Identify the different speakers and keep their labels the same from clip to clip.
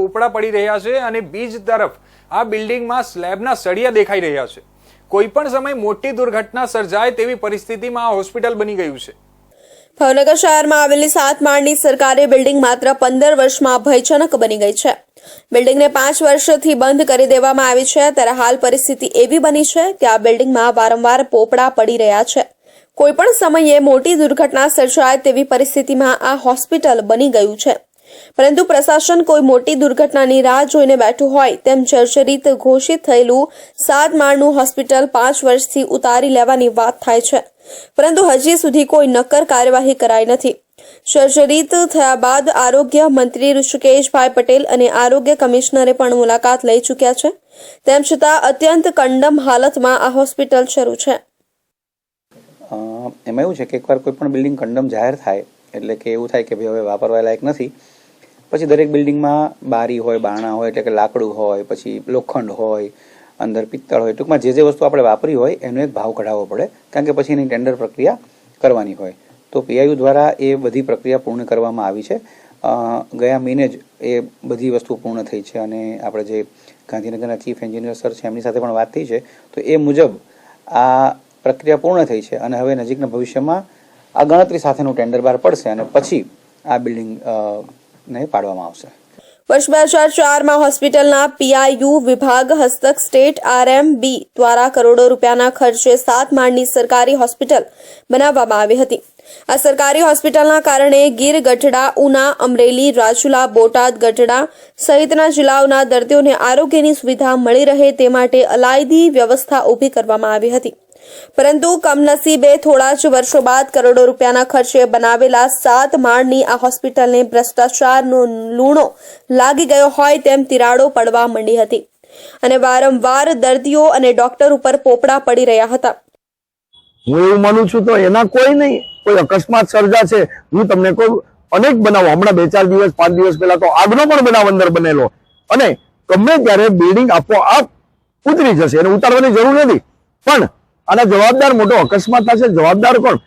Speaker 1: પોપડા પડી રહ્યા છે અને બીજ તરફ આ બિલ્ડિંગમાં સ્લેબના સળિયા દેખાઈ રહ્યા છે. કોઈ પણ સમય મોટી દુર્ઘટના સર્જાય તેવી પરિસ્થિતિમાં આ હોસ્પિટલ બની ગયું છે.
Speaker 2: ભાવનગર શહેરમાં આવેલી સાત માળની સરકારી બિલ્ડિંગ માત્ર પંદર વર્ષમાં ભયજનક બની ગઈ છે. બિલ્ડિંગને પાંચ વર્ષથી બંધ કરી દેવામાં આવી છે. ત્યારે હાલ પરિસ્થિતિ એવી બની છે કે આ બિલ્ડિંગમાં વારંવાર પોપડા પડી રહ્યા છે. કોઈ પણ સમયે મોટી દુર્ઘટના સર્જાય તેવી પરિસ્થિતિમાં આ હોસ્પિટલ બની ગયું છે. પરંતુ પ્રશાસન કોઈ મોટી દુર્ઘટનાની રાહ જોઈને બેઠું હોય તેમ જર્જરિત ઘોષિત થયેલું સાત માળનું હોસ્પિટલ પાંચ વર્ષથી ઉતારી લેવાની વાત થાય છે. પરંતુ હજી સુધી કોઈ નક્કર કાર્યવાહી કરાઈ નથી. સર્જરિત થયા બાદ આરોગ્ય મંત્રી ઋષિકેશભાઈ પટેલ અને આરોગ્ય કમિશનરે પણ મુલાકાત લઈ ચૂક્યા છે. તેમ છતાં અત્યંત કંડમ હાલતમાં આ હોસ્પિટલ શરૂ છે.
Speaker 3: એમાં એવું છે કે એકવાર કોઈ પણ બિલ્ડિંગ કંડમ જાહેર થાય, એટલે કે એવું થાય કે ભાઈ હવે વાપરવા લાયક નથી પછી દરેક બિલ્ડિંગમાં બારી હોય, બારણા હોય, એટલે કે લાકડું હોય, પછી લોખંડ હોય, અંદર પિત્તળ હોય, ટૂંકમાં જે જે વસ્તુ આપણે વાપરી હોય, એનો એક ભાવ કઢાવવો પડે, કારણ કે પછી એની ટેન્ડર પ્રક્રિયા કરવાની હોય. તો પીઆઈયુ દ્વારા એ બધી પ્રક્રિયા પૂર્ણ કરવામાં આવી છે. ગયા મહિને જ એ બધી વસ્તુ પૂર્ણ થઈ છે અને આપણે જે ગાંધીનગરના ચીફ એન્જિનિયર સર છે, એમની સાથે પણ વાત થઈ છે. તો એ મુજબ આ પ્રક્રિયા પૂર્ણ થઈ છે અને હવે નજીકના ભવિષ્યમાં આ ગણતરી સાથેનું ટેન્ડર બહાર પડશે અને પછી આ બિલ્ડિંગ અ, ને પાડવામાં આવશે.
Speaker 2: વર્ષ બે હજાર ચારમાં હોસ્પિટલના પીઆઈયુ વિભાગ હસ્તક સ્ટેટ આરએમબી દ્વારા કરોડો રૂપિયાના ખર્ચે સાત માળની સરકારી હોસ્પિટલ બનાવવામાં આવી હતી. આ સરકારી હોસ્પિટલના કારણે ગીર ગઢડા ઉના અમરેલી રાજુલા બોટાદ ગઢડા સહિતના જિલ્લાઓના દર્દીઓને આરોગ્યની સુવિધા મળી રહે તે માટે અલાયદી વ્યવસ્થા ઊભી કરવામાં આવી હતી. પરંતુ કમનસીબે થોડા જ વર્ષો બાદ કરોડો રૂપિયાના ખર્ચે બનાવેલા સાત માળની આ હોસ્પિટલને ભ્રષ્ટાચારનો લૂણો લાગી ગયો હોય તેમ તિરાડો પડવા માંડી હતી. અને વારંવાર દર્દીઓ અને ડોક્ટર ઉપર પોપડા પડી રહ્યા હતા.
Speaker 4: હું એવું માનું છું તો એના કોઈ નહીં. કોઈ અકસ્માત સર્જા છે. હું તમને કહું, અનેક બનાવો. હમણાં બે ચાર દિવસ, પાંચ દિવસ પહેલા તો આગનો પણ બનાવ અંદર બનેલો. અને ગમે ત્યારે બિલ્ડિંગ આપોઆપ ઉતરી જશે. એને ઉતારવાની જરૂર નથી. પણ આના જવાબદાર મોટો અકસ્માત થશે. જવાબદાર કોણ?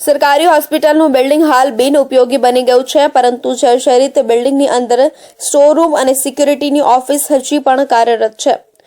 Speaker 2: સરકારી હોસ્પિટલનું બિલ્ડિંગ હાલ બિન ઉપયોગી બની ગયું છે, પરંતુ જર્જરિત બિલ્ડિંગની અંદર સ્ટોર રૂમ અને સિક્યુરિટીની ઓફિસ હજી પણ કાર્યરત છે.